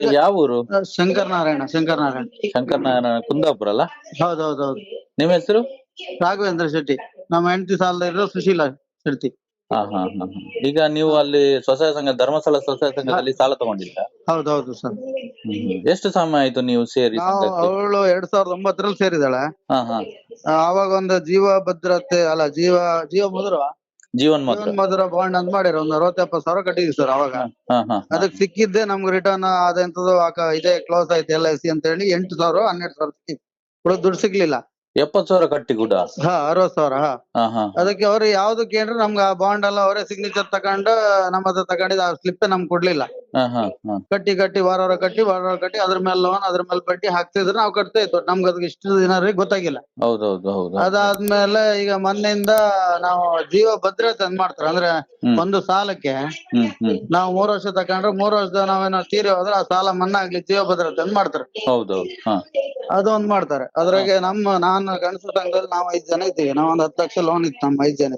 ಯಾವ ಊರು? ಶಂಕರ್ ನಾರಾಯಣ ಶಂಕರ್ ನಾರಾಯಣ. ಶಂಕರ್ ನಾರಾಯಣ ಕುಂದಾಪುರ ಅಲ್ಲ? ಹೌದೌದೌದು ನಿಮ್ಮ ಹೆಸರು? ರಾಘವೇಂದ್ರ ಶೆಟ್ಟಿ. ನಮ್ಮ ಹೆಂಡತಿ ಸಾಲದ ಇರೋ ಸುಶೀಲ ಶೆಟ್ಟಿ. ಹಾ ಹಾ. ಈಗ ನೀವು ಅಲ್ಲಿ ಸ್ವಸಹಾಯ ಸಂಘ ಧರ್ಮಸ್ಥಳ ಸ್ವಸಹಾಯ ಸಂಘದಲ್ಲಿ ಸಾಲ ಹೌದು ಹೌದೌದು ಸರ್. ಎಷ್ಟು ಸಮಯ ಆಯ್ತು ನೀವು ಸೇರಿ ನಾವು ಸಂಘಕ್ಕೆ? ಅವಳು ಎರಡ್ ಸಾವಿರದ ಒಂಬತ್ತರಲ್ಲಿ ಸೇರಿದಾಳೆ ಹಾ ಹಾ. ಆ, ಆವಾಗ ಒಂದು ಜೀವ ಭದ್ರತೆ ಅಲ್ಲ ಜೀವ ಜೀವ ಮಧುರ ಜೀವನ್ ಮಧುರ ಬಾಂಡ್ ಅಂತ ಮಾಡಿರ ಒಂದ್ ಅರವತ್ತೆಪ್ಪತ್ತು ಸಾವಿರ ಕಟ್ಟಿದ್ವಿ ಸರ್ ಅವಾಗ. ಅದಕ್ ಅದಕ್ಕೆ ಸಿಕ್ಕಿದ್ದೆ ನಮ್ಗ್ ರಿಟರ್ನ್ ಅದೆಂತದ್ದು ಆಕ ಇದೆ ಕ್ಲೋಸ್ ಆಯ್ತು ಎಲ್ ಐ ಸಿ ಅಂತ ಹೇಳಿ ಎಂಟು ಸಾವಿರ ಹನ್ನೆರಡು ಸಾವಿರ ಸಿಕ್ಕಿತ್ತು. ಉಳಿದ ದುಡ್ಡು ಸಿಗ್ಲಿಲ್ಲ. ಎಪ್ಪತ್ ಸಾವಿರ ಕಟ್ಟಿ ಕೂಡ? ಹಾ ಅರವತ್ ಸಾವಿರ ಹಾ. ಅದಕ್ಕೆ ಅವ್ರು ಯಾವ್ದಕ್ಕೆ ಕೇಳ್ರು ನಮ್ಗೆ ಆ ಬಾಂಡ್ ಎಲ್ಲ ಅವರೇ ಸಿಗ್ನೇಚರ್ ತಗೊಂಡು ನಮ್ಮ ಹತ್ರ ತಗೊಂಡಿದ್ದು ಆ ಸ್ಲಿಪ್ ನಮ್ಗೆ ಕೊಡ್ಲಿಲ್ಲ. ಕಟ್ಟಿ ಕಟ್ಟಿ ವಾರ ವಾರ ಕಟ್ಟಿ ವಾರ ವಾರ ಕಟ್ಟಿ ಅದ್ರ ಮೇಲೆ ಲೋನ್ ಅದ್ರ ಮೇಲೆ ಬಡ್ಡಿ ಹಾಕ್ತಿದ್ರು ನಾವು ಕಟ್ತಾ ಇತ್ತು ನಮ್ಗೆ ಅದಕ್ಕೆ ಇಷ್ಟು ದಿನ ರೀ ಗೊತ್ತಾಗಿಲ್ಲ. ಹೌದೌದು ಹೌದು ಅದಾದ್ಮೇಲೆ ಈಗ ಮೊನ್ನೆಯಿಂದ ನಾವು ಜೀವ ಭದ್ರತೆ ಅಂದ್ ಮಾಡ್ತಾರ. ಅಂದ್ರೆ. ಒಂದು ಸಾಲಕ್ಕೆ ನಾವು ಮೂರ್ ವರ್ಷ ತಕೊಂಡ್ರೆ ಮೂರ್ ವರ್ಷದ ಏನೋ ತೀರಿ ಹೋದ್ರೆ ಆ ಸಾಲ ಮನ್ನಾ ಆಗ್ಲಿ ಜೀವ ಭದ್ರತೆ ಅಂದ್ ಮಾಡ್ತಾರೆ. ಹೌದೌದು ಅದೊಂದ್ ಮಾಡ್ತಾರೆ. ಅದ್ರಾಗೆ ನಮ್ಮ ನಾನು ಗಣಸ ತಂಗದಲ್ಲಿ ನಾವು ಐದ್ ಜನ ಇದ್ದೀವಿ. ನಾವ್ ಒಂದ್ ಹತ್ತು ಲಕ್ಷ ಲೋನ್ ಇತ್ತು ನಮ್ಮ ಐದ್ ಜನ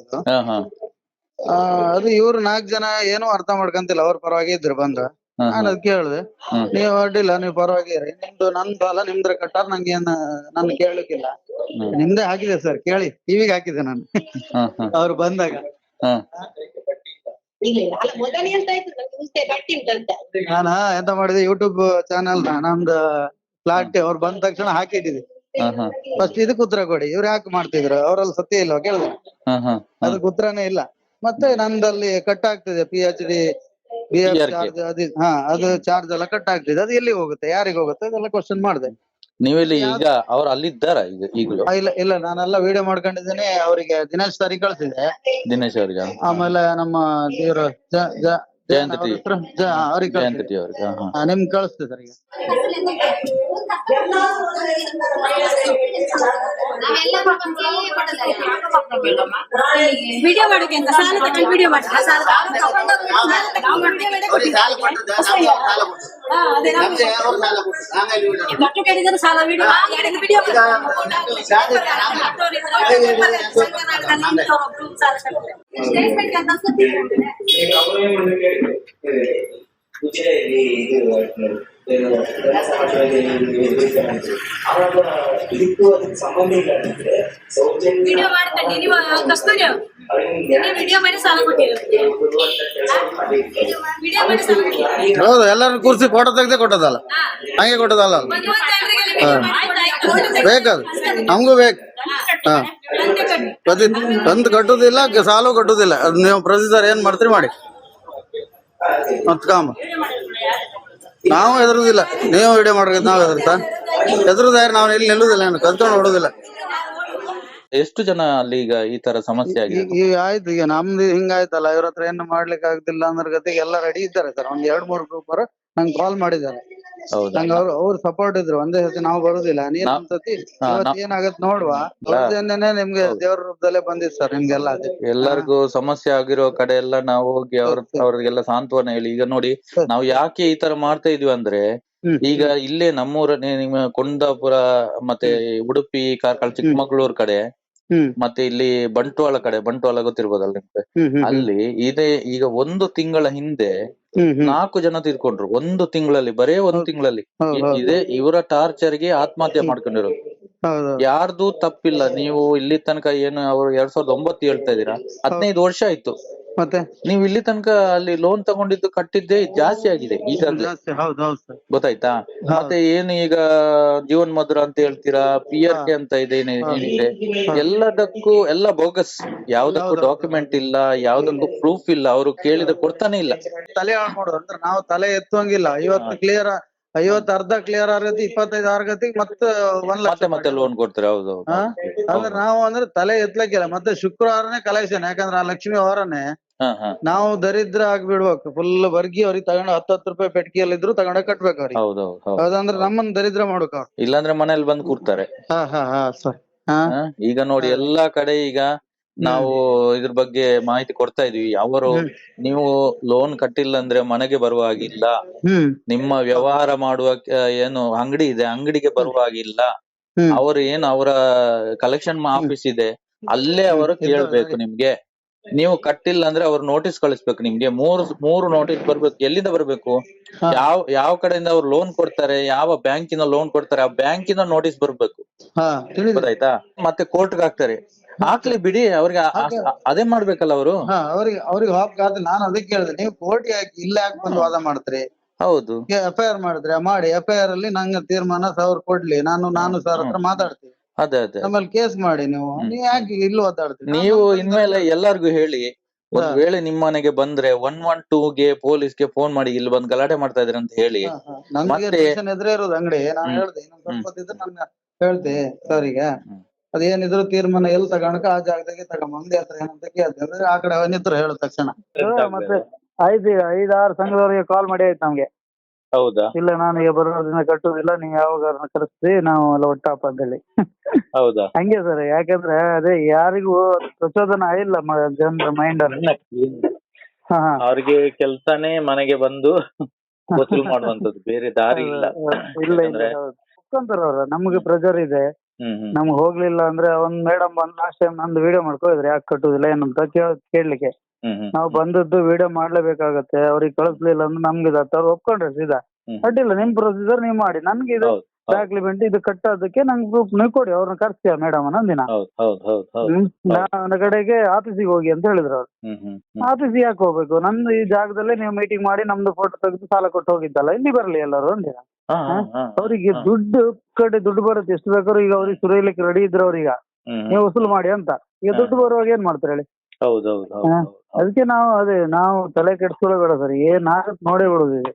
ಆ, ಅದು ಇವ್ರು ನಾಲ್ಕ್ ಜನ ಏನು ಅರ್ಥ ಮಾಡ್ಕಂತಿಲ್ಲ ಅವ್ರ ಪರವಾಗಿ ಇದ್ರು ಬಂದು. ನಾನು ಅದ್ ಕೇಳ್ದೆ. ನೀವ್ ಅಡ್ಡಿಲ್ಲ ನೀವ್ ಪರವಾಗಿ ಇರಿ. ನಿಮ್ದು ನನ್ ಬಾಲ ನಿಮ್ದ್ರ ಕಟ್ಟಾರ ನಂಗೆ ಏನ್ ನನ್ ಕೇಳಲಿಕ್ಕಿಲ್ಲ. ನಿಮ್ದೇ ಹಾಕಿದೆ ಸರ್ ಕೇಳಿ ಟಿವಿಗೆ ಹಾಕಿದೆ ನಾನು. ಅವ್ರು ಬಂದಾಗ. ನಾನ ಎಂತ ಮಾಡಿದೆ ಯೂಟ್ಯೂಬ್ ಚಾನಲ್ ನಮ್ದು ಫ್ಲಾಟ್ ಅವ್ರು ಬಂದ ತಕ್ಷಣ ಹಾಕಿಟ್ಟಿದ್ವಿ ಫಸ್ಟ್ ಇದಕ್ಕೆ ಉತ್ತರ ಕೊಡಿ ಇವ್ರು ಯಾಕೆ ಮಾಡ್ತಿದ್ರು? ಅವ್ರಲ್ಲಿ ಸತ್ಯ ಇಲ್ವಾ? ಕೇಳಿದೆ. ಅದಕ್ಕೆ ಉತ್ತರನೇ ಇಲ್ಲ. ಮತ್ತೆ ನಂದಲ್ಲಿ ಕಟ್ ಆಗ್ತಿದೆ P H D B F PRK. Charge ಅದು ಹಾ ಅದು ಚಾರ್ಜ್ ಎಲ್ಲ ಕಟ್ ಆಗ್ತಿದೆ. ಅದು ಎಲ್ಲಿಗೆ ಹೋಗುತ್ತೆ? ಯಾರಿಗೆ ಹೋಗುತ್ತೆ? ಅದೆಲ್ಲ ಕ್ವಶನ್ ಮಾಡಿದೆ. ನೀವಿಲ್ಲಿ ಈಗ ಅವ್ರು ಅಲ್ಲಿದ್ದಾರ ಈಗ ಈಗಲೂ? ಇಲ್ಲ ಇಲ್ಲ ನಾನೆಲ್ಲ ವಿಡಿಯೋ ಮಾಡ್ಕೊಂಡಿದ್ದೇನೆ ಅವರಿಗೆ ದಿನೇಶ್ ಸರಿ ಕಳ್ಸಿದೆ ದಿನೇಶ್ ಅವರಿಗೆ? ಆಮೇಲೆ ನಮ್ಮ ಇವರು ಜ ಜ ಜಯಂತ್ ಟಿ. ಅವ್ರಿಗೆ ಜಯಂತ್ ಕಳ್ಸಿದೆ ಟಿ ಅವ್ರಿಗೆ ಹಾ ಹಾ ಹಾ, ನಿಮ್ಗೆ ಕಳಿಸ್ತೆ ಸರ್ ಈಗ ವಿಡಿಯೋ ಮಾಡೋಕೆ ಅಂತ ಸಾಲ ತಗೊಂಡು ವಿಡಿಯೋ ಮಾಡ್ತಾರೆ ಸಾಲ ಅವ್ರಿಗೆ ಸಾಲ ಕೊಟ್ಟದ್ದು, ನಮ್ಗೆ ಅವ್ರು ಸಾಲ ಕೊಟ್ಟದ್ದು. ಹಾ, ಅದೇ ನಾವು ನಮ್ಗೆ ಅವ್ರು ಸಾಲ ಕೊಟ್ಟದ್ದು. ನಾವೇ ಇಲ್ಲಿ ಬಿಡೋದು. ಕಟ್ಟು ಕೇಳಿದ್ರೆ ಸಾಲ ವಿಡಿಯೋ ಯಾರಿಗೆ ವಿಡಿಯೋ ಈಗ ನಮ್ಗೆ ಶಾಲೆ ಇದೆ, ನಮ್ಗೆ ಈಗ ಅವರೇನು ಕೇಳಿದ್ರು ಉಜಿರೆಯಲ್ಲಿ ಇದು ಏನು ವಿಲಾಸ ಮಠದಲ್ಲಿ ಇರ್ತಾರಂತೆ. ಅವಾಗ ಇದಕ್ಕೂ ಅದಕ್ಕೆ ಸಂಬಂಧ ಇಲ್ಲ ಅಂದ್ರೆ ಸೌಜನ್ಯ ವಿಡಿಯೋ ಮಾಡ್ಕೊಂಡು ನೀವು ಕಸ್ತೂರಿ ಅವ್ರು. ಅವರಿಗೆ ನೀವು ವಿಡಿಯೋ ಮಾಡಿ ಸಾಲ ಕೊಟ್ಟಿರೋದು ಕೊಡುವಂತ ಕೆಲಸ ಮಾಡಿರ್ತಾರೆ. ವಿಡಿಯೋ ಮಾಡಿ ಸಾಲ ಕೊಟ್ಟಿರೋದು ಹೌದು ಎಲ್ಲರೂ ಕೂರ್ಸಿ ಫೋಟೋ ತೆಗ್ದೇ ಕೊಟ್ಟದಲ್ಲ ಹಂಗೆ ಕೊಟ್ಟದಲ್ಲ ಅಲ್ಲ ಒಂದು ಜನರಿಗೆಲ್ಲ ವಿಡಿಯೋ ಮಾಡಿ ಆಯ್ತು, ಬೇಕದು ನಮಗೂ ಬೇಕು ಹಾ. ಪ್ರತಿ ಕಂತು ಕಟ್ಟುದಿಲ್ಲ ಸಾಲು ಕಟ್ಟುದಿಲ್ಲ. ಅದ್ ನೀವು ಪ್ರೊಸೀಜರ್ ಏನ್ ಮಾಡ್ತೀರಿ ಮಾಡಿ. ಮತ್ ಕಾಮ. ನಾವು ಹೆದರುದಿಲ್ಲ. ನೀವು ವಿಡಿಯೋ ಮಾಡ್ಬೇಕು ನಾವು ಹೆದರ್ತಾ ಹೆದರುದ ನಾವು ಇಲ್ಲಿ ನಿಲ್ಲುದಿಲ್ಲ ನಾನು ಕಲ್ತ್ಕೊಂಡು ಹೊಡುದಿಲ್ಲ ಎಷ್ಟು ಜನ ಅಲ್ಲಿ ಈಗ ಈ ತರ ಸಮಸ್ಯೆ ಆಗಿದೆ? ಈಗ ಈಗ ಆಯ್ತು ಈಗ ನಮ್ದು ಹಿಂಗಾಯ್ತಲ್ಲ ಇವ್ರ ಹತ್ರ ಏನು ಮಾಡ್ಲಿಕ್ಕೆ ಆಗ್ತಿಲ್ಲ ಅಂದ್ರ ಗತಿಗೆ ಎಲ್ಲ ರೆಡಿ ಇದ್ದಾರೆ ಸರ್. ಒಂದ್ ಎರಡ್ ಮೂರು ಗ್ರೂಪ್ ಅವರು ನಂಗೆ ಕಾಲ್ ಮಾಡಿದ್ದಾರೆ. ನಂಗೆ ಅವ್ರು ಅವ್ರು ಸಪೋರ್ಟ್ ಇದ್ರು. ಒಂದೇ ಸತಿ ನಾವು ಬರುದಿಲ್ಲ. ನೀನ್ ನಾ- ಒಂದ್ಸತಿ ಹಾ, ಇವತ್ತು ನಾ- ಏನಾಗತ್ ನೋಡುವ. ನಿಮ್ಗೆ ದೇವ್ರ ರೂಪದಲ್ಲೇ ಬಂದಿತ್ತು ಸರ್ ನಿಮ್ಗೆಲ್ಲ ಅದೇ. ಎಲ್ಲರಿಗೂ ಸಮಸ್ಯೆ ಆಗಿರೋ ಕಡೆ ಎಲ್ಲ ನಾವು ಹೋಗಿ ಅವ್ರ ಅವ್ರಿಗೆಲ್ಲ ಸಾಂತ್ವನ ಹೇಳಿ. ಈಗ ನೋಡಿ. ನಾವು ಯಾಕೆ ಈ ತರ ಮಾಡ್ತಾ ಇದೀವಿ ಅಂದ್ರೆ ಹ್ಮ್. ಈಗ ಇಲ್ಲೇ ನಮ್ಮೂರ ನಿಮ್ಮ ಕುಂದಾಪುರ ಮತ್ತೆ ಉಡುಪಿ ಕಾರ್ಕಳ ಚಿಕ್ಕಮಗಳೂರು ಕಡೆ ಮತ್ತೆ ಇಲ್ಲಿ ಬಂಟ್ವಾಳ ಕಡೆ ಬಂಟ್ವಾಳ ಗೊತ್ತಿರ್ಬೋದಲ್ಲ ನಿಮ್ಗೆ? ಅಲ್ಲಿ ಇದೇ ಈಗ ಒಂದು ತಿಂಗಳ ಹಿಂದೆ ನಾಲ್ಕು ಜನ ತೀರ್ಕೊಂಡ್ರು ಒಂದು ತಿಂಗಳಲ್ಲಿ ಬರೇ ಒಂದು ತಿಂಗಳಲ್ಲಿ. ಇದೆ ಇವರ ಟಾರ್ಚರ್ಗೆ ಆತ್ಮಹತ್ಯೆ ಮಾಡ್ಕೊಂಡಿರೋದು. ಯಾರ್ದು ತಪ್ಪಿಲ್ಲ ನೀವು ಇಲ್ಲಿ ತನಕ ಏನು ಅವರು ಎರಡ್ ಸಾವಿರದ ಒಂಬತ್ತು ಹೇಳ್ತಾ ಇದೀರಾ ಹದಿನೈದು ವರ್ಷ ಆಯ್ತು. ಮತ್ತೆ ನೀವು ಇಲ್ಲಿ ತನಕ ಅಲ್ಲಿ ಲೋನ್ ತಗೊಂಡಿದ್ದು ಕಟ್ಟಿದ್ದೆ ಜಾಸ್ತಿ ಆಗಿದೆ ಈಗ ಜಾಸ್ತಿ ಹೌದು ಹೌದು ಸರ್. ಗೊತ್ತಾಯ್ತಾ? ಮತ್ತೆ ಏನು ಈಗ ಜೀವನ್ ಮಧುರ ಅಂತ ಹೇಳ್ತೀರಾ ಪಿ ಆರ್ ಕೆ ಅಂತ ಇದೆ ಏನ್- ಏನಿದೆ ಎಲ್ಲದಕ್ಕೂ ಎಲ್ಲ ಬೋಗಸ್ ಯಾವ್ದಕ್ಕೂ ಡಾಕ್ಯುಮೆಂಟ್ ಇಲ್ಲ ಯಾವ್ದಕ್ಕೂ ಪ್ರೂಫ್ ಇಲ್ಲ ಅವರು ಕೇಳಿದ ಕೊಡ್ತಾನೆ ಇಲ್ಲ. ತಲೆ ಹಾಳು ಅಂದ್ರೆ ನಾವು ತಲೆ ಎತ್ತುವಂಗಿಲ್ಲ. ಇವತ್ತು ಕ್ಲಿಯರ್ ಐವತ್ತು ಅರ್ಧ ಕ್ಲಿಯರ್ ಆಗತಿ ಇಪ್ಪತ್ತೈದು ಆರ್ಗತಿ ಮತ್ತ ಒಂದ್ ಲಕ್ಷ ಮತ್ತೆ ಮತ್ತೆ ಲೋನ್ ಕೊಡ್ತಾರೆ? ಹೌದು ಅಂದ್ರ ಅಂದ್ರೆ ನಾವು ಅಂದ್ರೆ ತಲೆ ಎತ್ಲಕ್ಕಿಲ್ಲ ಮತ್ತೆ ಶುಕ್ರವಾರನೇ ಕಲೆಕ್ಷನ್ ಯಾಕಂದ್ರೆ ಆ ಲಕ್ಷ್ಮಿ ವಾರನೇ ಹಾ ಹಾ. ನಾವು ದರಿದ್ರ ಆಗ್ಬಿಡ್ಬೇಕು ಫುಲ್ ವರ್ಗಿ ಅವ್ರಿಗೆ ತಗೊಂಡು ಹತ್ತು ಹತ್ತು ರೂಪಾಯಿ ಪೆಟ್ಟಿಗೆಯಲ್ಲಿ ಇದ್ರು ತಗೊಂಡ ಕಟ್ಬೇಕು ಅವ್ರಿಗೆ. ಹೌದು ಹೌದು ಅಂದ್ರ ನಮ್ಮನ್ನ ದರಿದ್ರ ಮಾಡ್ಬೇಕು ಅವ್ರು. ಇಲ್ಲಾಂದ್ರೆ ಮನೇಲಿ ಬಂದು ಕೂರ್ತಾರೆ. ಹಾ ಹಾ ಹಾ ಸರ್. ಹಾ? ಹಾ? ಈಗ ನೋಡಿ ಎಲ್ಲಾ ಕಡೆ ಈಗ ನಾವು ಇದ್ರ ಬಗ್ಗೆ ಮಾಹಿತಿ ಕೊಡ್ತಾ ಇದೀವಿ. ಅವರು ನೀವು ಲೋನ್ ಕಟ್ಟಿಲ್ಲ ಅಂದ್ರೆ ಮನೆಗೆ ಬರುವ ಹಾಗಿಲ್ಲ. ನಿಮ್ಮ ವ್ಯವಹಾರ ಮಾಡುವ ಏನು ಅಂಗಡಿ ಇದೆ ಅಂಗಡಿಗೆ ಬರುವ ಹಾಗಿಲ್ಲ. ಅವರು ಏನು ಅವರ ಕಲೆಕ್ಷನ್ ಆಫೀಸ್ ಇದೆ ಅಲ್ಲೇ ಅವರು. ಕೇಳ್ಬೇಕು ನಿಮ್ಗೆ. ನೀವು ಕಟ್ಟಿಲ್ಲ ಅಂದ್ರೆ ಅವ್ರು ನೋಟಿಸ್ ಕಳಿಸ್ಬೇಕು ನಿಮ್ಗೆ. ಮೂರು ಮೂರು ನೋಟಿಸ್ ಬರ್ಬೇಕು. ಎಲ್ಲಿಂದ ಬರ್ಬೇಕು? ಯಾವ ಯಾವ ಕಡೆಯಿಂದ ಅವ್ರು ಲೋನ್ ಕೊಡ್ತಾರೆ? ಯಾವ ಬ್ಯಾಂಕಿನ ಲೋನ್ ಕೊಡ್ತಾರೆ? ಆ ಬ್ಯಾಂಕಿನ ನೋಟಿಸ್ ಬರ್ಬೇಕು. ಗೊತ್ತಾಯ್ತಾ? ಮತ್ತೆ ಕೋರ್ಟ್ಗೆ ಹಾಕ್ತಾರೆ. ಹಾಕ್ಲಿ ಬಿಡಿ ಅವ್ರಿಗೆ ಅದೇ ಮಾಡ್ಬೇಕಲ್ಲ ಅವರು. ಹಾ ಅವ್ರಿಗೆ ಅವ್ರಿಗೆ ಹಾಕ್ ನಾನು ಅದಕ್ಕೆ ಹೇಳಿದೆ ನೀವು ಕೋರ್ಟ್ ಯಾಕೆ ಇಲ್ಲ ಯಾಕೆ ಬಂದು ವಾದ ಮಾಡ್ತೀರಿ. ಹೌದು. ಎಫ್ ಐ ಆರ್ ಮಾಡಿದ್ರೆ ಮಾಡಿ ಎಫ್ ಐ ಆರ್ ಅಲ್ಲಿ ನಂಗೆ ತೀರ್ಮಾನ ಸಾವಿರ ಕೊಡ್ಲಿ ನಾನು ನಾನು ಸರ್ ಹತ್ರ ಮಾತಾಡ್ತೀನಿ. ಅದೇ ಅದೇ. ಆಮೇಲೆ ಕೇಸ್ ಮಾಡಿ ನೀವು. ನೀವು ಯಾಕೆ ಇಲ್ಲಿ ಮಾತಾಡ್ತೀರಿ ನೀವು ಇನ್ಮೇಲೆ ಎಲ್ಲಾರ್ಗು ಹೇಳಿ ಒಂದ್. ವೇಳೆ ನಿಮ್ಮ ಮನೆಗೆ ಬಂದ್ರೆ ಒನ್ ಒನ್ ಟೂ ಗೆ ಪೊಲೀಸ್ಗೆ ಫೋನ್ ಮಾಡಿ ಇಲ್ಲಿ ಬಂದ್ ಗಲಾಟೆ ಮಾಡ್ತಾ ಇದ್ರಿ ಅಂತ ಹೇಳಿ. ನಮ್ಗೆ ಎದುರೇ ಇರೋದು ಅಂಗಡಿ. ನಾನು. ಹೇಳ್ದೆ ಇನ್ನೊಂದ್ ಸ್ವಲ್ಪ ಹೊತ್ತಿದ್ರೆ ನಾನು ಹೇಳ್ತೆ ಸರಿಗೆ ಹ್ಮ್. ಅದೇನಿದ್ರು ತೀರ್ಮಾನ ಎಲ್ಲಿ ತಗೋಣಕ ಆ ಜಾಗದಾಗೆ ತಗೊಂಡ್ ಮುಂದೆ ಹತ್ರ ಏನಂತ ಕೇಳ್ತಾರೆ ಅಂದ್ರೆ ಆ ಕಡೆ ಅವನಿತ್ರ ಹೇಳ ತಕ್ಷಣ. ಮತ್ತೆ ಐದು ಐದಾರು ಸಂಘದವರಿಗೆ ಕಾಲ್ ಮಾಡಿ ಆಯ್ತು ನಮ್ಗೆ. ಹೌದಾ? ಇಲ್ಲ ನಾನು ಈಗ ಬರೋದಿನ ಕಟ್ಟುದಿಲ್ಲ. ನೀವು ಯಾವಾಗ ಕರೆಸ್ತಿ ನಾವು ಎಲ್ಲ ಒಟ್ಟಾಪ ಅಂತ ಹೇಳಿ ಹೌದಾ? ಹಂಗೆ ಸರ್ ಯಾಕಂದ್ರೆ ಅದೇ ಯಾರಿಗೂ ಪ್ರಚೋದನ ಇಲ್ಲ ಮ- ಜನರ ಮೈಂಡ್ ಅಲ್ಲಿ. ಅವ್ರಿಗೆ ಕೆಲ್ಸನೇ ಮನೆಗೆ ಬಂದು ವಸೂಲು ಮಾಡುವಂತದ್ದು ಬೇರೆ ದಾರಿ ಇಲ್ಲ. ಇಲ್ಲ ನಮ್ಗೆ ಪ್ರೆಜರ್ ಇದೆ. ನಮ್ಗೆ ಹೋಗ್ಲಿಲ್ಲ ಅಂದ್ರೆ ಒಂದ್ ಮೇಡಮ್ ಬಂದ್ ಲಾಸ್ಟ್ ಟೈಮ್ ನಂದು ವಿಡಿಯೋ ಮಾಡ್ಕೊಂಡಿದ್ರೆ ಯಾಕೆ ಕಟ್ಟುದಿಲ್ಲ ಏನಂತ ಕೇಳ ಕೇಳ್ಲಿಕ್ಕೆ. ನಾವು ಬಂದದ್ದು ವಿಡಿಯೋ ಮಾಡ್ಲೇಬೇಕಾಗತ್ತೆ ಅವ್ರಿಗೆ ಕಳಿಸ್ಲಿಲ್ಲ ಅಂದ್ರೆ ನಮ್ಗೆ ಅವ್ರು ಒಪ್ಕೊಂಡ್ರೆ ಸೀದಾ. ಅಡ್ಡಿಲ್ಲ ನಿಮ್ ಪ್ರೊಸೀಜರ್ ನೀವು ಮಾಡಿ. ನನ್ಗೆ ಇದು ಡಾಕ್ಯುಮೆಂಟ್ ಇದು ಕಟ್ಟೋದಕ್ಕೆ ನಂಗೆ ಪ್ರೂಫ್ ನೀವು ಕೊಡಿ ಅವ್ರನ್ನ ಕರ್ಸ್ತೀಯ ಮೇಡಮ್ ಒಂದಿನ? ನನ್ನ ಕಡೆಗೆ ಆಫೀಸಿಗೆ ಹೋಗಿ ಅಂತ ಹೇಳಿದ್ರು ಅವ್ರು. ಆಫೀಸಿಗೆ ಯಾಕೆ ಹೋಗ್ಬೇಕು? ನಂದು ಈ ಜಾಗದಲ್ಲೇ ನೀವು ಮೀಟಿಂಗ್ ಮಾಡಿ ನಮ್ದು ಫೋಟೋ ತೆಗೆದು ಸಾಲ ಕೊಟ್ಟು ಹೋಗಿದ್ದಲ್ಲ ಇಲ್ಲಿ ಬರ್ಲಿ ಎಲ್ಲರೂ ಒಂದಿನ. ಅವರಿಗೆ. ದುಡ್ಡು ಕಡೆ ದುಡ್ಡು ಬರುತ್ತೆ ಎಷ್ಟು ಬೇಕಾದ್ರು ಈಗ ಅವ್ರಿಗೆ ಸುರಿಯಲಿಕ್ಕೆ ರೆಡಿ ಇದ್ರು ಅವ್ರೀಗ. ನೀವು ವಸೂಲು ಮಾಡಿ ಅಂತ. ಈಗ ದುಡ್ಡು ಬರುವಾಗ ಏನ್ ಮಾಡ್ತಾರೆ ಹೇಳಿ. ಅದಕ್ಕೆ ನಾವು ಅದೇ ನಾವು ತಲೆ ಕೆಡ್ಸ್ಕೊಳ್ಳೋಬೇಡ ಸರ್ ಏನ್ ಆಗತ್ ನೋಡೇ ಬಿಡುದು ಈಗ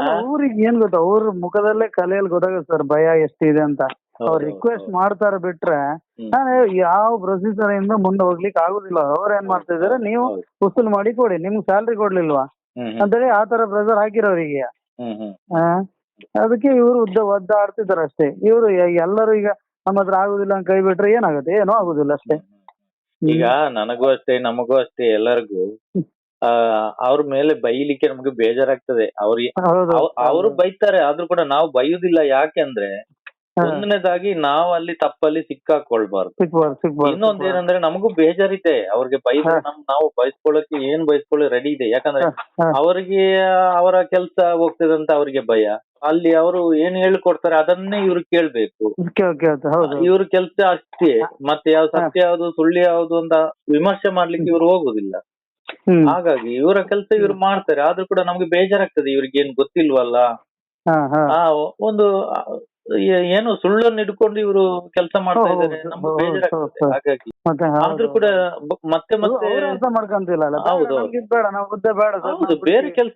ಅಲ್ಲ. ಅವ್ರಿಗೆ ಏನ್ ಗೊತ್ತಾ? ಅವ್ರ ಮುಖದಲ್ಲೇ ಕಲೆಯಲ್ಲಿ ಗೊತ್ತಾಗುತ್ತೆ ಸರ್ ಭಯ ಎಷ್ಟಿದೆ ಅಂತ. ಅವ್ರು ರಿಕ್ವೆಸ್ಟ್. ಮಾಡ್ತಾರೆ ಬಿಟ್ರೆ. ನಾನು ಯಾವ ಪ್ರೊಸೀಜರ್ ಇಂದ ಮುಂದೆ ಹೋಗ್ಲಿಕ್ಕೆ ಆಗುದಿಲ್ಲ. ಅವ್ರ ಏನ್ ಮಾಡ್ತಾ ಇದಾರೆ ನೀವು ಹುಸುಲ್ ಮಾಡಿ ಕೊಡಿ ನಿಮ್ಗೆ ಸ್ಯಾಲ್ರಿ ಕೊಡ್ಲಿಲ್ವಾ? ಅಂತೇಳಿ ಆ ತರ ಪ್ರೆಸರ್ ಹಾಕಿರೋರಿಗೆ. ಅದಕ್ಕೆ ಇವರು ಉದ್ದ ಒದ್ದಾಡ್ತಿದ್ದಾರೆ ಅಷ್ಟೇ. ಇವರು ಎಲ್ಲರೂ ಈಗ ನಮ್ಮ ಹತ್ರ ಆಗುದಿಲ್ಲ ಅಂತ ಕೈ ಬಿಟ್ರೆ ಏನಾಗುತ್ತೆ? ಏನೂ ಆಗುದಿಲ್ಲ ಅಷ್ಟೇ. ಈಗ ನನಗೂ ಅಷ್ಟೇ ನಮಗೂ ಅಷ್ಟೇ ಎಲ್ಲರಿಗೂ ಅವ್ರ ಮೇಲೆ ಬೈಲಿಕ್ಕೆ ನಮ್ಗೆ ಬೇಜಾರಾಗ್ತದೆ. ಅವ್ರಿಗೆ ಅವರು ಅವ್- ಅವ್ರು ಬೈತಾರೆ ಆದ್ರೂ ಕೂಡ ನಾವು ಬೈಯುದಿಲ್ಲ. ಯಾಕೆಂದ್ರೆ. ಒಂದನೇದಾಗಿ ನಾವು ಅಲ್ಲಿ ತಪ್ಪಲ್ಲಿ ಸಿಕ್ಕಾಕೊಳ್ಬಾರ್ದು. ಇನ್ನೊಂದ್ ಏನಂದ್ರೆ ನಮಗೂ ಬೇಜಾರಿದೆ. ಅವ್ರಿಗೆ ಹಾ. ನಮ್ ನಾವು ಬಯಸ್ಕೊಳ್ಳಕ್ಕೆ ಏನ್ ಬಯಸ್ಕೊಳ್ಳಿ ರೆಡಿ ಇದೆ? ಯಾಕಂದ್ರೆ. ಅವರಿಗೆ ಅವರ ಕೆಲ್ಸ ಹೋಗ್ತದಂತ ಅವ್ರಿಗೆ ಭಯ. ಅಲ್ಲಿ ಅವರು ಏನ್ ಹೇಳ್ಕೊಡ್ತಾರೆ ಅದನ್ನೇ ಇವ್ರು ಕೇಳ್ಬೇಕು. ಇವ್ರ ಕೆಲ್ಸ ಅಷ್ಟೇ. ಮತ್ತೆ ಯಾವ ಸತ್ಯ ಯಾವ್ದು ಸುಳ್ಳು ಯಾವ್ದು ಅಂತ ವಿಮರ್ಶೆ ಮಾಡ್ಲಿಕ್ಕೆ ಇವ್ರು ಹೋಗುದಿಲ್ಲ. ಹಾಗಾಗಿ ಇವರ ಕೆಲಸ ಇವ್ರು ಮಾಡ್ತಾರೆ. ಆದ್ರೂ ಕೂಡ ನಮ್ಗೆ ಬೇಜಾರಾಗ್ತದೆ ಇವ್ರಿಗೆ ಏನ್ ಗೊತ್ತಿಲ್ವಲ್ಲ. ಆ ಒಂದು ಏನು ಸುಳ್ಳನ್ನು ಇಟ್ಕೊಂಡು ಇವರು ಕೆಲಸ ಮಾಡ್ತಾ ಇದ್ದಾರೆ ನಮ್ಗೆ ಬೇಜಾರಾಗ್ತದೆ. ಹಾಗಾಗಿ ಆದ್ರೂ ಕೂಡ ಮತ್ತೆ ಮತ್ತೆ ಅರ್ಥ ಮಾಡ್ಕೊಂತಿಲ್ಲ ಹೌದು. ಬೇಡ ನಾವು ಬೇಡ ಹೌದು, ಬೇರೆ ಕೆಲಸ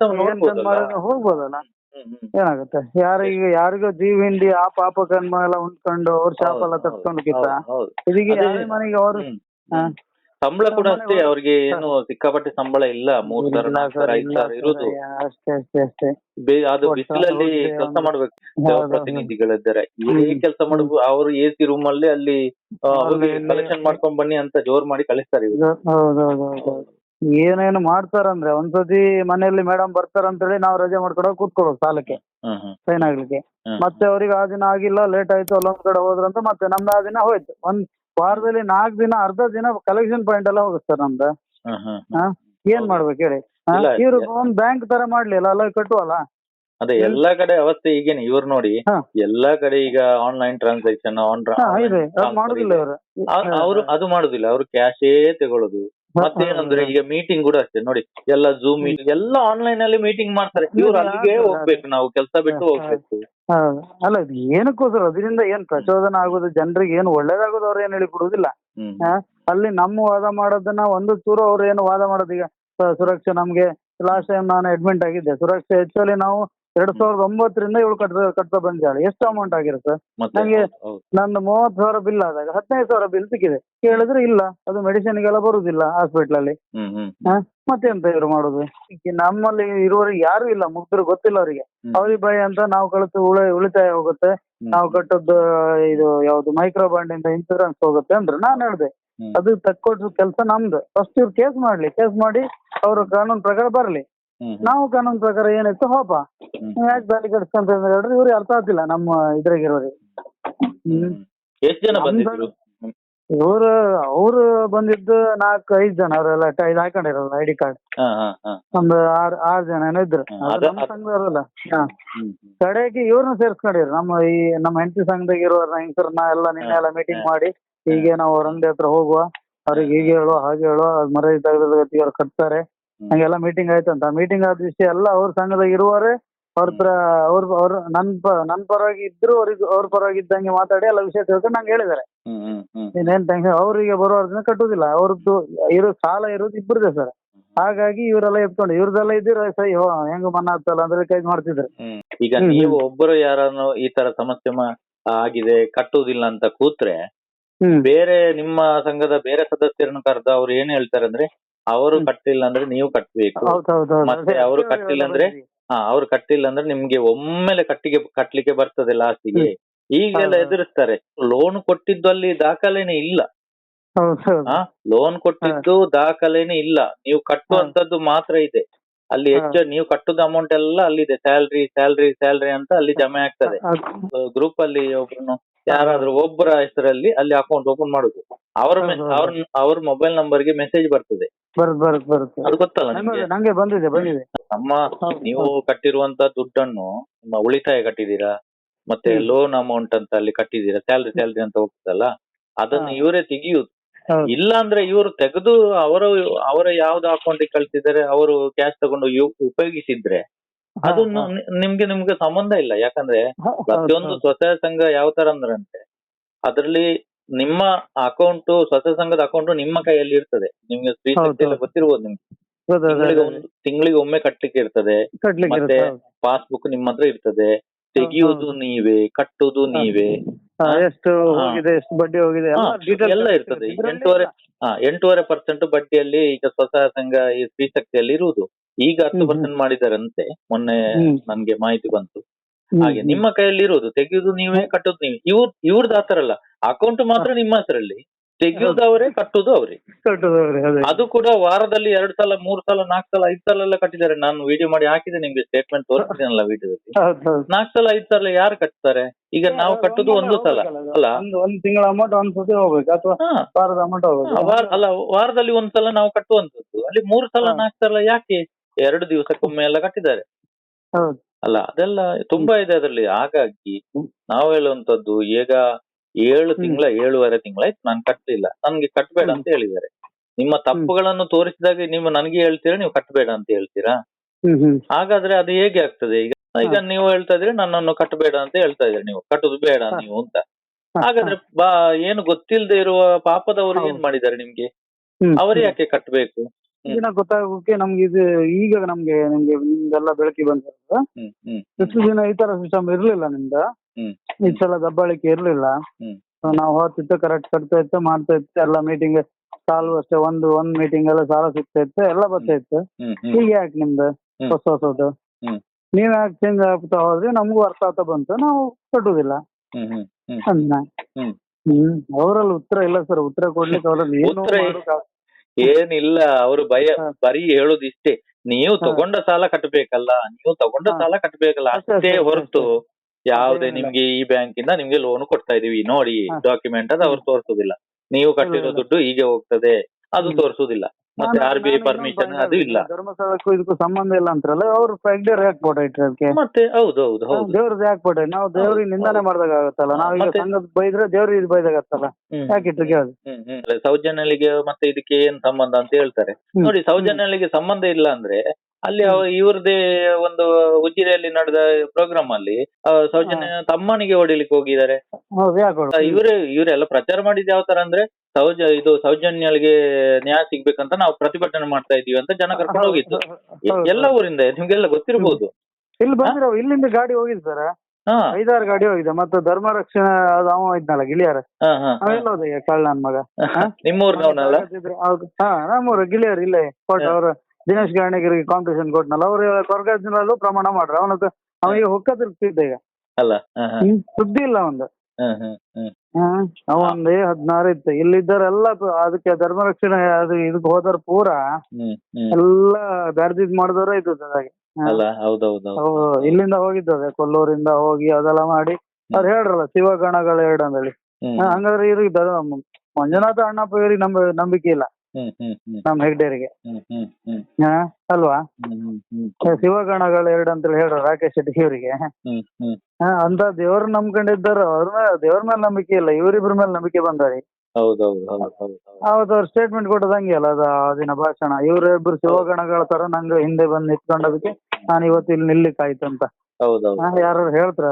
ಕೆಲ್ಸ ಹೋಗ್ಬೋದಲ್ಲ. ಏನಾಗುತ್ತೆ? ಯಾರಿಗೆ ಯಾರಿಗೋ ಜೀವ ಹಿಂಡಿ ಆ ಪಾಪ ಕರ್ಮ ಎಲ್ಲ ಉಂಟ್ಕೊಂಡು ಅವ್ರ ಶಾಪ್ ಎಲ್ಲ ಹೌದು. ಇದೀಗ ಮನೆಗೆ ಅವರು. ಸಂಬಳ ಕೂಡ ಅಷ್ಟೇ ಅವ್ರಿಗೆ ಏನು ಸಿಕ್ಕಾಪಟ್ಟೆ ಸಂಬಳ ಇಲ್ಲ. ಮೂರ್ ಸಾವಿರ ನಾಲ್ಕು ಸಾವಿರ ಐದು ಸಾವಿರ ಇರುದು. ಅಷ್ಟೇ ಅಷ್ಟೇ ಅಷ್ಟೇ. ಬೇ- ಅದು ಒಟ್ಟು ಬಿಸಿಲಲ್ಲಿ ಅವ್ರಿಗೆ ಕೆಲಸ ಮಾಡ್ಬೇಕು. ಜನಪ್ರತಿನಿಧಿಗಳಿದ್ದಾರೆ ಏನೇ ಕೆಲಸ ಮಾಡುದು ಅವರು ಎ ಸಿ ರೂಮ್ ಅಲ್ಲಿ ಅಲ್ಲಿ ಅಲ್ಲಿ- ಕಲೆಕ್ಷನ್ ಮಾಡ್ಕೊಂಡ್ ಬನ್ನಿ ಅಂತ ಜೋರ್ ಮಾಡಿ ಕಳಿಸ್ತಾರೆ ಇವ್ರು. ಹೌದೌದೌದು ಏನೇನು ಮಾಡ್ತಾರಂದ್ರೆ ಒಂದ್ಸತಿ ಮನೆಯಲ್ಲಿ ಮೇಡಮ್ ಬರ್ತಾರಂತೇಳಿ ನಾವು ರಜೆ ಮಾಡ್ಕೊಂಡು ಕೂತ್ಕೊಳ್ಳೋದು ಸಾಲಕ್ಕೆ. ಹ್ಮ್ ಹ್ಮ್. ಸೈನ್ ಆಗ್ಲಿಕ್ಕೆ. ಹ್ಮ್. ಮತ್ತೆ ಅವ್ರಿಗೆ ಆ ದಿನ ಆಗಿಲ್ಲ ಲೇಟ್ ಆಯ್ತು ಅಲ್ಲೊಂದ್ ಕಡೆ ಹೋದ್ರಂತ ಮತ್ತೆ ನಮ್ದು ಆ ದಿನ ಹೋಯ್ತು. ಒಂದ್ ವಾರದಲ್ಲಿ ನಾಲ್ಕು ದಿನ ಅರ್ಧ ದಿನ ಕಲೆಕ್ಷನ್ ಪಾಯಿಂಟ್ ಎಲ್ಲ ಹೋಗುತ್ತೆ ಸರ್ ನಮ್ದು. ಹಾ? ಏನ್ ಮಾಡ್ಬೇಕು ಹೇಳಿ? ಇಲ್ಲ, ಇವ್ರು. ಒಂದ್ ಬ್ಯಾಂಕ್ ತರ ಮಾಡ್ಲಿಲ್ಲ ಅಲ್ಲ ಕಟ್ಟುವಲ್ಲ? ಅದೇ ಎಲ್ಲಾ ಕಡೆ ಅವಸ್ಥೆ ಈಗೇನೆ ಇವ್ರು ನೋಡಿ. ಹಾ. ಎಲ್ಲಾ ಕಡೆ ಈಗ ಆನ್ಲೈನ್ ಟ್ರಾನ್ಸಾಕ್ಷನ್ ಹಾ ಇದೆ. ಅದ್ ಮಾಡುದಿಲ್ಲ ಇವರು. ಅವರು ಅದು ಮಾಡುದಿಲ್ಲ ಅವ್ರು ಕ್ಯಾಶೇ ತಗೊಳ್ಳೋದು ಮತ್ತೆ ಏನಂದ್ರೆ ಈಗ ಮೀಟಿಂಗ್ ಕೂಡ ಅಷ್ಟೇ. ನೋಡಿ ಎಲ್ಲ ಜೂಮ್ ಮೀಟಿಂಗ್ ಎಲ್ಲ ಆನ್ಲೈನ್ ಅಲ್ಲಿ ಮೀಟಿಂಗ್ ಮಾಡ್ತಾರೆ. ಇವ್ರು ಅಲ್ಲಿಗೆ ಹೋಗ್ಬೇಕು ನಾವು ಕೆಲಸ ಬಿಟ್ಟು ಹೋಗ್ಬೇಕು. ಅಲ್ಲ ಇದು ಏನಕ್ಕೋಸ್ಕರ? ಅದರಿಂದ ಏನ್ ಪ್ರಚೋದನ ಆಗೋದು? ಜನರಿಗೆ ಏನು ಒಳ್ಳೇದಾಗೋದು ಅವ್ರು ಏನ್ ಹೇಳಿ ಕೊಡುದಿಲ್ಲ ಅಲ್ಲಿ ನಮ್ಮ ವಾದ ಮಾಡೋದನ್ನ ಒಂದು ಚೂರು ಅವ್ರು ಏನು ವಾದ ಮಾಡೋದು ಈಗ ಸುರಕ್ಷೆ ಸುರಕ್ಷಾ ನಮ್ಗೆ. ಲಾಸ್ಟ್ ಟೈಮ್ ನಾನು ಅಡ್ಮಿಟ್ ಆಗಿದ್ದೆ. ಸುರಕ್ಷಾ ಆಕ್ಚುಲಿ ನಾವು ಎರಡ್ ಸಾವಿರದ ಒಂಬತ್ತರಿಂದ ಇವಳು ಕಟ್ ಕಟ್ತಾ ಬಂದಿದ್ದಾಳೆ ಎಷ್ಟು ಅಮೌಂಟ್ ಆಗಿರುತ್ತೆ ಮತ್ತೆ ನಂಗೆ- ನನ್ನ ಹೌದು. ಮೂವತ್ತು ಸಾವಿರ ಬಿಲ್ ಆದಾಗ ಹದಿನೈದು ಸಾವಿರ ಬಿಲ್ ಸಿಕ್ಕಿದೆ ಕೇಳಿದ್ರೆ ಇಲ್ಲ ಅದು ಮೆಡಿಸಿನ್ಗೆಲ್ಲ ಬರುದಿಲ್ಲ ಹಾಸ್ಪಿಟಲ್ ಅಲ್ಲಿ ಹ್ಮ್ ಹ್ಮ್ ಹಾ? ಮತ್ತೆಂತ ಇವ್ರು ಮಾಡುದು ಈಗ ನಮ್ಮಲ್ಲಿ ಇರುವವರಿಗೆ ಯಾರು ಇಲ್ಲ ಮುಗ್ಧರು ಗೊತ್ತಿಲ್ಲ ಅವರಿಗೆ ಹ್ಮ್. ಅವ್ರಿಗೆ ಭಯ ಅಂತ ನಾವು ಕಳಿಸ ಉಳ ಉಳಿತಾಯ ಹೋಗುತ್ತೆ ಹ್ಮ್. ನಾವು ಕಟ್ಟದ್ದು ಇದು ಯಾವ್ದು ಮೈಕ್ರೋ ಬಾಂಡ್ ಇಂದ ಇನ್ಸೂರೆನ್ಸ್ ಹೋಗುತ್ತೆ ಅಂದ್ರೆ ನಾನು ಹೇಳ್ದೆ ಹ್ಮ್. ಅದು ತಕ್ಕೊಟ್ಟು ಕೆಲಸ ನಮ್ದು ಫಸ್ಟ್ ಇವ್ರು ಕೇಸ್ ಮಾಡ್ಲಿ ಕೇಸ್ ಮಾಡಿ ಅವ್ರ ಕಾನೂನು ಪ್ರಕಾರ ಬರ್ಲಿ ನಾವು ಕಾನೂನು ಪ್ರಕಾರ ಏನಿತ್ತು ಹೋಪ. ನೀವು ಯಾಕೆ ದಾರಿ ಕಟ್ಸ್ಕೊಂತ ಹೇಳಿದ್ರೆ ಇವ್ರಿಗೆ ಅರ್ಥ ಆಗ್ತಿಲ್ಲ ನಮ್ಮ ಇದ್ರಾಗಿರೋರಿಗೆ. ಹ್ಮ್. ಎಷ್ಟ್ ಜನ ಬಂದಿದ್ರು? ಇವ್ರು ಅವ್ರು ಬಂದಿದ್ದು ನಾಲ್ಕು ಐದ್ ಜನ ಅವರೆಲ್ಲ ಇದು ಹಾಕೊಂಡಿರಲ್ಲ ಐ ಡಿ ಕಾರ್ಡ್. ಒಂದು ಆರ್ ಆರ್ ಜನ ಏನೋ ಇದ್ರು. ನಮ್ಮ ಸಂಘದವರಲ್ಲ. ಹಾ. ಕಡೆಗೆ ಇವ್ರನ್ನ ಸೇರ್ಸ್ಕೊಂಡಿರು ನಮ್ಮ ಈ ನಮ್ಮ ಹೆಂಡತಿ ಸಂಘದಾಗ ಇರೋರ್ನ ಹೆಂಗಸರ್ನ ಎಲ್ಲ ನಿನ್ನೆ ಎಲ್ಲ ಮೀಟಿಂಗ್ ಮಾಡಿ ಹೀಗೆ ನಾವು ಅವ್ರ ಅಂಗಡಿ ಹತ್ರ ಹೋಗುವ ಅವ್ರಿಗೆ ಹೀಗೆ ಹೇಳು ಹಾಗೆ ಹೇಳು ಮರ ಇದ್ದಾಗ ತೆಗೆದ ಅವ್ರು ಕಟ್ತಾರೆ. ಹಂಗೆಲ್ಲ ಮೀಟಿಂಗ್ ಆಯ್ತು ಅಂತ ಮೀಟಿಂಗ್ ಆದ ವಿಷಯ ಎಲ್ಲ ಅವ್ರ ಸಂಘದಾಗ ಇರುವವರೇ ಅವ್ರ ಅವ್ರ ಅವ್ರ ನನ್ ಪ ನನ್ ಪರವಾಗಿ ಇದ್ರು ಅವ್ರಿಗೆ ಅವ್ರ ಪರವಾಗಿ ಇದ್ದಂಗೆ ಮಾತಾಡಿ ಎಲ್ಲ ವಿಷಯ ತಿಳ್ಕೊಂಡು ನಂಗೆ ಹೇಳಿದಾರೆ. ನೀನೇನ್ ಟೆನ್ಷನ್ ಅವರಿಗೆ ಬರೋ ಅರ್ಜಿನ ಕಟ್ಟುದಿಲ್ಲ. ಅವ್ರದ್ದು ಇರೋ ಸಾಲ ಇರೋದು ಇಬ್ಬರದೇ ಸರ್. ಹಾಗಾಗಿ ಇವರೆಲ್ಲ ಎತ್ಕೊಂಡು ಇವ್ರದೆಲ್ಲ ಇದ್ದಿರ ಸೈ ಹೋ ಹೆಂಗ ಮನ್ನಾ ಆಗ್ತಲ್ಲ ಅಂದ್ರೆ ಕೈ ಮಾಡ್ತಿದ್ರು ಈಗ ನೀವು ಒಬ್ಬರು ಯಾರನ್ನು ಈ ತರ ಸಮಸ್ಯೆ ಮಾ- ಆಗಿದೆ ಕಟ್ಟುವುದಿಲ್ಲ ಅಂತ ಕೂತ್ರೆ ಹ್ಮ್. ಬೇರೆ ನಿಮ್ಮ ಸಂಘದ ಬೇರೆ ಸದಸ್ಯರನ್ನು ಕರೆದು ಅವ್ರು ಏನ್ ಹೇಳ್ತಾರೆ ಅಂದ್ರೆ ಅವರು. ಕಟ್ಟಿಲ್ಲ ಅಂದ್ರೆ ನೀವು ಕಟ್ಟಬೇಕು ಮತ್ತೆ ಅವರು ಕಟ್ಟಿಲ್ಲ ಅದೇ ಅಂದ್ರೆ? ಹಾ ಅವ್ರು ಕಟ್ಟಿಲ್ಲ ಅಂದ್ರೆ ನಿಮ್ಗೆ ಒಮ್ಮೆಲೆ ಕಟ್ಟಿಗೆ ಕಟ್ಲಿಕ್ಕೆ ಬರ್ತದೆ ಲಾಸ್ಟಿಗೆ. ಈಗೆಲ್ಲ ಎದುರಿಸ್ತಾರೆ. ಲೋನ್ ಕೊಟ್ಟಿದ್ದು ಅಲ್ಲಿ ದಾಖಲೆನೇ ಇಲ್ಲ. ಲೋನ್ ಕೊಟ್ಟಿದ್ದು ದಾಖಲೆನೇ ಇಲ್ಲ. ನೀವು ಕಟ್ಟುವಂತದ್ದು ಮಾತ್ರ ಇದೆ. ಅಲ್ಲಿ. ಹೆಚ್ಚು ನೀವು ಕಟ್ಟುದ ಅಮೌಂಟ್ ಎಲ್ಲ ಅಲ್ಲಿದೆ. ಸ್ಯಾಲ್ರಿ ಸ್ಯಾಲ್ರಿ ಸ್ಯಾಲ್ರಿ ಅಂತ ಅಲ್ಲಿ ಜಮೆ ಆಗ್ತದೆ. ಗ್ರೂಪ್ ಅಲ್ಲಿ ಒಬ್ರು ಯಾರಾದ್ರೂ ಒಬ್ಬರ ಹೆಸರಲ್ಲಿ ಅಲ್ಲಿ ಅಕೌಂಟ್ ಓಪನ್ ಮಾಡುದು. ಅವರ. ಅವ್ರ ಅವ್ರ ಮೊಬೈಲ್ ನಂಬರ್ಗೆ ಮೆಸೇಜ್ ಬರ್ತದೆ. ಬರುತ್ ಬರುತ್ತೆ ಬರುತ್ತೆ ಅದು ಗೊತ್ತಲ್ಲ ನಂಗೆ ನಿಮ್ಗೆ ನಂಗೆ ಬಂದಿದೆ ಬಂದಿದೆ ನಮ್ಮ ಹೌದು, ನೀವು ಕಟ್ಟಿರುವಂತ ದುಡ್ಡನ್ನು ನಿಮ್ಮ ಉಳಿತಾಯ ಕಟ್ಟಿದೀರಾ ಮತ್ತೆ ಹ್ಮ್. ಲೋನ್ ಅಮೌಂಟ್ ಅಂತ ಅಲ್ಲಿ ಕಟ್ಟಿದೀರಾ ಸ್ಯಾಲ್ರಿ ಸ್ಯಾಲ್ರಿ ಅಂತ ಹೋಗ್ತದಲ್ಲ ಅದನ್ನ ಹಾ. ಇವರೇ ತೆಗಿಯುದು ಹೌದು. ಇಲ್ಲ ಅಂದ್ರೆ ಇವರು ತೆಗೆದು ಅವರು ಅವರ ಯಾವ್ದು ಅಕೌಂಟ್ ಕಳ್ಸಿದ್ದಾರೆ ಅವರು ಕ್ಯಾಶ್ ತಗೊಂಡು ಯು- ಉಪಯೋಗಿಸಿದ್ರೆ ಅದು ಅದನ್ನು ಹಾ. ನಿ- ನಿಮ್ಗೆ ನಿಮ್ಗೆ ಸಂಬಂಧ ಇಲ್ಲ ಯಾಕಂದ್ರೆ ಹೌದ್ ಪ್ರತಿಯೊಂದು ಹೌದ್. ಸ್ವಸಹಾಯ ಸಂಘ ಯಾವ ತರ ಅಂದ್ರಂತೆ ಅದ್ರಲ್ಲಿ ನಿಮ್ಮ ಅಕೌಂಟ್ ಸ್ವಸಹಾಯ ಸಂಘದ ಅಕೌಂಟ್ ನಿಮ್ಮ ಕೈಯಲ್ಲಿ ಇರ್ತದೆ ನಿಮ್ಗೆ ಸ್ತ್ರೀ ಶಕ್ತಿ ಎಲ್ಲ. ಗೊತ್ತಿರ್ಬೋದು ನಿಮ್ಗೆ ತಿಂಗಳಿಗೆ. ಒಂದು ತಿಂಗಳಿಗೆ ಒಮ್ಮೆ ಕಟ್ಲಿಕ್ಕೆ ಇರ್ತದೆ ಕಟ್ಲಿಕ್ಕೆ ಮತ್ತೆ ಇರುತ್ತೆ ಹೌದು. ಪಾಸ್ಬುಕ್ ನಿಮ್ಮ ಹತ್ರ ಇರ್ತದೆ ತೆಗಿಯುವುದು ನೀವೇ ಕಟ್ಟುದು ನೀವೇ ಹಾ. ಎಷ್ಟು ಹಾ. ಹೋಗಿದೆ ಎಷ್ಟು ಬಡ್ಡಿ ಹೋಗಿದೆ ಎಲ್ಲ ಹಾ, details ಎಲ್ಲ ಇರುತ್ತೆ. ಇರ್ತದೆ. ಇದ್ರಲ್ಲಿ ಎಂಟೂವರೆ ಹಾ ಎಂಟೂವರೆ ಪರ್ಸೆಂಟ್ ಬಡ್ಡಿಯಲ್ಲಿ ಈಗ ಸ್ವಸಹಾಯ ಸಂಘ ಈ ಸ್ತ್ರೀ ಶಕ್ತಿಯಲ್ಲಿ ಇರುವುದು ಈಗ ಹತ್ತು ಹ್ಮ್, ಹ್ಮ್. ಪರ್ಸೆಂಟ್ ಮಾಡಿದಾರಂತೆ ಮೊನ್ನೆ ಹ್ಮ್. ನನ್ಗೆ ಮಾಹಿತಿ ಬಂತು ಹಾಗೆ ನಿಮ್ಮ ಕೈಯಲ್ಲಿ ಇರೋದು ತೆಗೆಯುದು ನೀವೇ ಕಟ್ಟುದು ನೀವೇ. ಇವ್ರ ಇವ್ರದ್ದು ಆತರಲ್ಲ ಅಕೌಂಟ್ ಮಾತ್ರ ನಿಮ್ಮ ಹೆಸರಲ್ಲಿ. ತೆಗೆಯುವುದು ಅವರೇ ಕಟ್ಟುದು ಅವರೇ. ಕಟ್ಟುದವ್ರೆ, ಅದೇ. ಅದು ಕೂಡ ವಾರದಲ್ಲಿ ಎರಡು ಸಲ ಮೂರು ಸಲ ನಾಲ್ಕು ಸಲ ಐದು ಸಲ ಎಲ್ಲ ಕಟ್ಟಿದ್ದಾರೆ. ನಾನು ವಿಡಿಯೋ ಮಾಡಿ ಹಾಕಿದೆ ನಿಮ್ಗೆ ಸ್ಟೇಟ್ಮೆಂಟ್ ತೋರಿಸ್ತೀನಲ್ಲ ವಿಡಿಯೋದಲ್ಲಿ ಹೌದ್ ಹೌದ್. ನಾಲ್ಕು ಸಲ ಐದು ಸಲ ಯಾರು ಕಟ್ತಾರೆ ಈಗ ನಾವು ಕಟ್ಟುದು ಒಂದು ಸಲ ಅಲ್ಲ? ಒಂದು ಒಂದ್ ತಿಂಗಳ ಅಮೌಂಟ್ ಒಂದ್ ಸತಿ ಹೋಗ್ಬೇಕು ಅಥವಾ ಹಾ. ವಾರದ ಅಮೌಂಟ್ ಹೋಗ್ಬೇಕು. ವಾರ ಅಲ್ಲ ವಾರದಲ್ಲಿ ಒಂದ್ ಸಲ ನಾವು ಕಟ್ಟುವಂತದ್ದು. ಅಲ್ಲಿ ಮೂರು ಸಲ ಹಾ. ನಾಲ್ಕು ಸಲ ಯಾಕೆ? ಎರಡು ದಿವಸಕ್ಕೊಮ್ಮೆ ಎಲ್ಲ ಕಟ್ಟಿದ್ದಾರೆ. ಹೌದು. ಅಲ್ಲ ಅದೆಲ್ಲ ತುಂಬಾ ಇದೆ ಅದರಲ್ಲಿ. ಹಾಗಾಗಿ ನಾವು ಹೇಳುವಂತದ್ದು ಈಗ ಏಳು. ತಿಂಗಳ ಏಳುವರೆ ತಿಂಗಳಾಯ್ತು ನಾನು ಕಟ್ಟಲಿಲ್ಲ ನನ್ಗೆ ಕಟ್ಟಬೇಡ ಅಂತ ಹೇಳಿದ್ದಾರೆ. ನಿಮ್ಮ ತಪ್ಪುಗಳನ್ನು ತೋರಿಸಿದಾಗ ನೀವು ನನಗೆ ಹೇಳ್ತೀರಾ ನೀವು ಕಟ್ಟಬೇಡ ಅಂತ ಹೇಳ್ತೀರಾ? ಹಾಗಾದ್ರೆ ಅದು ಹೇಗೆ ಆಗ್ತದೆ? ಈಗ ಈಗ ನೀವು ಹೇಳ್ತಾ ಇದ್ರೆ ನನ್ನನ್ನು ಕಟ್ಟಬೇಡ ಅಂತ ಹೇಳ್ತಾ ಇದ್ರಿ ನೀವು. ಕಟ್ಟುದು ಬೇಡ ನೀವು ಅಂತ. ಹಾಗಾದ್ರೆ ಬಾ ಏನು ಗೊತ್ತಿಲ್ಲದೆ ಇರುವ ಪಾಪದವರು ಏನ್ ಮಾಡಿದ್ದಾರೆ ನಿಮ್ಗೆ. ಅವರು ಯಾಕೆ ಕಟ್ಟಬೇಕು ಇದನ್ನ ಗೊತ್ತಾಗೋಕೆ ನಮ್ಗೆ ಇದು ಈಗ ನಮ್ಗೆ ನಿಮ್ಗೆ ನಿಮ್ದೆಲ್ಲ ಬೆಳಕಿ ಬಂದಿರೋದು. ಇಷ್ಟು ದಿನ ಈ ತರ ಸಿಸ್ಟಮ್ ಇರ್ಲಿಲ್ಲ ನಿಮ್ದ. ಈ ಸಲ ದಬ್ಬಾಳಿಕೆ ಇರ್ಲಿಲ್ಲ. ನಾವು ಹೋಗ್ತಿತ್ತು ಕರೆಕ್ಟ್ ಕಟ್ತಾ ಇತ್ತು ಮಾಡ್ತಾ ಇತ್ತು ಎಲ್ಲ ಮೀಟಿಂಗ್ ಸಾಲು ಅಷ್ಟೇ ಒಂದು ಒಂದ್ ಮೀಟಿಂಗ್ ಎಲ್ಲ ಸಾಲ ಸಿಗ್ತಾ ಇತ್ತು ಎಲ್ಲ ಬರ್ತಾ ಇತ್ತು. ಈಗ ಯಾಕೆ ನಿಮ್ದು. ಹೊಸ ಹೊಸದು? ನೀವ್ ಯಾಕೆ ಚೇಂಜ್ ಆಗ್ತಾ ಹೋದ್ರೆ? ನಮಗೂ ಅರ್ಥ ಆಗ್ತಾ ಬಂತು ನಾವು ಕಟ್ಟುದಿಲ್ಲ. ಹ್ಮ್ ಅವರಲ್ಲಿ ಉತ್ತರ ಇಲ್ಲ ಸರ್ ಉತ್ತರ ಕೊಡ್ಲಿಕ್ಕೆ ಅವರಲ್ಲಿ ಏನು ಏನಿಲ್ಲ ಅವರು ಭಯ ಬರಿ ಹೇಳುದು ಇಷ್ಟೇ. ನೀವು ತಗೊಂಡ ಸಾಲ ಕಟ್ಟಬೇಕಲ್ಲ ನೀವು ತಗೊಂಡ ಸಾಲ ಕಟ್ಟಬೇಕಲ್ಲ ಅಷ್ಟೇ, ಹೊರತು ಯಾವುದೇ. ನಿಮ್ಗೆ ಈ ಬ್ಯಾಂಕ್ ಇಂದ ನಿಮ್ಗೆ ಲೋನ್ ಕೊಡ್ತಾ ಇದೀವಿ. ನೋಡಿ ಡಾಕ್ಯುಮೆಂಟ್ ಅದು ಅವ್ರು ತೋರಿಸುದಿಲ್ಲ. ನೀವು ಕಟ್ಟಿರೋ. ದುಡ್ಡು ಹೀಗೆ ಹೋಗ್ತದೆ. ಅದು. ತೋರಿಸುದಿಲ್ಲ. ಮತ್ತೆ ಆರ್ ಬಿ ಐ ಪರ್ಮಿಷನ್ ಅದು ಇಲ್ಲ. ಧರ್ಮಸ್ಥಳಕ್ಕೂ ಇದಕ್ಕೂ ಸಂಬಂಧ ಇಲ್ಲ ಅಂತಾರಲ್ಲ ಅವ್ರು ಫ್ಯಾಕ್ಟರ್ ಯಾಕೆ ಫೋಟೋ ಇಟ್ರಿ ಅದಕ್ಕೆ ಮತ್ತೆ ಹೌದು ಹೌದು ಹೌದು. ದೇವ್ರದ್ದು ಯಾಕೆ ಫೋಟೋ ನಾವು ದೇವ್ರಿಗೆ ನಿಂದನೆ ಮಾಡ್ದಾಗತ್ತಲ್ಲ ನಾವು ಈಗ? ಸಂಘದ ಬೈದ್ರೆ ದೇವ್ರಿಗೆ ಇದು ಬೈದಾಗತ್ತಲ್ಲ. ಯಾಕೆ ಇಟ್ರಿ ಕೇಳಿ. ಸೌಜನ್ಯಲಿಗೆ ಮತ್ತೆ ಇದಕ್ಕೆ ಏನ್ ಸಂಬಂಧ ಅಂತ ಹೇಳ್ತಾರೆ. ನೋಡಿ ಸೌಜನ್ಯಲಿಗೆ ಸಂಬಂಧ ಇಲ್ಲ ಅಂದ್ರೆ ಅಲ್ಲಿ ಅವ- ಇವ್ರದೇ ಒಂದು ಉಜಿರೆಯಲ್ಲಿ ನಡೆದ ಪ್ರೋಗ್ರಾಮ್ ಅಲ್ಲಿ ಆ, ಸೌಜನ್ಯ ತಮ್ಮನಿಗೆ ಹೊಡಿಲಿಕ್ಕೆ ಹೋಗಿದ್ದಾರೆ. ಹೌದು ಯಾಕೆ ಹೊಡ್ದು? ಇವರೇ ಇವರೆಲ್ಲ ಪ್ರಚಾರ ಮಾಡಿದ ಯಾವ ತರ ಅಂದ್ರೆ ಸೌಜ ಇದು ಸೌಜನ್ಯಳಿಗೆ ನ್ಯಾಯ ಸಿಗ್ಬೇಕಂತ ನಾವು ಪ್ರತಿಭಟನೆ ಮಾಡ್ತಾ ಇದೀವಿ ಅಂತ ಜನ ಕರ್ಕೊಂಡು ಹೋಗಿದ್ದು. ಎ- ಹೌದು. ಎಲ್ಲ ಊರಿಂದ ನಿಮ್ಗೆಲ್ಲ ಗೊತ್ತಿರ್ಬೋದು. ಇಲ್ಲಿ ಬಂದಿರೋ ಇಲ್ಲಿಂದ ಗಾಡಿ ಹೋಗಿದ್ ಸರ್ ಹಾ. ಐದಾರು ಗಾಡಿ ಹೋಗಿದೆ ಮತ್ತೆ ಧರ್ಮ ರಕ್ಷಣೆ ಅದು ಅವ ಇದ್ನಲ್ಲ ಗಿಳಿಯಾರ. ಹಾ ಹಾ ಅವೆಲ್ಲ ಹೋದ ಈಗ ಕಳ್ಳ ನನ್ ಮಗ. ನಿಮ್ಮೂರ್ನವನಲ್ಲ? ಹೌದು ಹಾ ನಮ್ಮೂರು ಗಿಳಿಯರ್ ಇಲ್ಲೇ ಕೊಟ್ಟ ಅವ್ರು. ದಿನೇಶ್ ಗಾರ್ಣಿಗರಿಗೆ ಕಾಂಪಿಟೇಷನ್ ಕೊಟ್ನಲ್ಲ ಅವ್ರು ಸ್ವರ್ಗಾರ್ಜುನಲ್ಲೂ ಪ್ರಮಾಣ ಮಾಡ್ರ. ಅವನ ಅವನಿಗೆ ಹೊಕ್ಕ ತಿರುಗ್ತಿದ್ದ ಈಗ. ಅಲ್ಲ ಹ್ಮ್. ಸುದ್ದಿ ಇಲ್ಲ ಒಂದು ಅವಂದೇ ಹದಿನಾರು ಇತ್ತು. ಇಲ್ಲಿದ್ದರೆಲ್ಲ ಪ- ಅದಕ್ಕೆ ಧರ್ಮ ರಕ್ಷಣೆ ಅದು ಇದಕ್ಕೆ ಹೋದವ್ರು ಪೂರ ಎಲ್ಲ ಬ್ಯಾರ್ದಿದ್ ಮಾಡಿದವ್ರೆ ಇದ್ದದ್ದು ಅದಾಗೆ ಅಲ್ಲ ಹೌದೌದು ಅವು ಇಲ್ಲಿಂದ ಹೋಗಿದ್ದದೆ ಕೊಲ್ಲೂರಿಂದ ಹೋಗಿ ಅದೆಲ್ಲ ಮಾಡಿ. ಅವ್ರು ಹೇಳ್ರಲ್ಲ ಶಿವಗಣಗಳು ಎರಡು ಹಾ, ಹಂಗಾದ್ರೆ ಇವ್ರಿಗೆ ಮಂಜುನಾಥ ಅಣ್ಣಪ್ಪ ಇವ್ರಿಗೆ ನಂಬ ನಂಬಿಕೆ ಇಲ್ಲ. ಹ್ಮ್ ಹೆಗ್ಡೆರಿಗೆ ಅಲ್ವಾ? ಶಿವಗಣಗಳು ಎರಡು ಅಂತೇಳಿ ಹೇಳೋ ರಾಕೇಶ್ ಶೆಟ್ಟಿ ಇವರಿಗೆ ಅಂತ ದೇವ್ರ ನಂಬ್ಕೊಂಡಿದ್ದಾರ ಅವ್ರ ಮೇಲೆ ದೇವ್ರ ಮೇಲೆ ನಂಬಿಕೆ ಇಲ್ಲ ಇವರಿಬ್ರ ಮೇಲೆ ನಂಬಿಕೆ ಬಂದಾರಿ ಹೌದೌದು ಹೌದು ಅವತ್ತು ಅವ್ರು ಸ್ಟೇಟ್ಮೆಂಟ್ ಕೊಟ್ಟದಂಗೆ ಅಲ್ಲ ಅದ ಆ ದಿನ ಭಾಷಣ. ಇವರಿಬ್ರು ಶಿವಗಣಗಳ ತರ ನಂಗೆ ಹಿಂದೆ ಬಂದು ನಿಂತ್ಕೊಂಡದಕ್ಕೆ ನಾನು ಇವತ್ತು ಇಲ್ಲಿ ನಿಲ್ಲಿಕ್ಕಾಯ್ತು ಅಂತ. ಯಾರು ಹೇಳ್ತಾರ?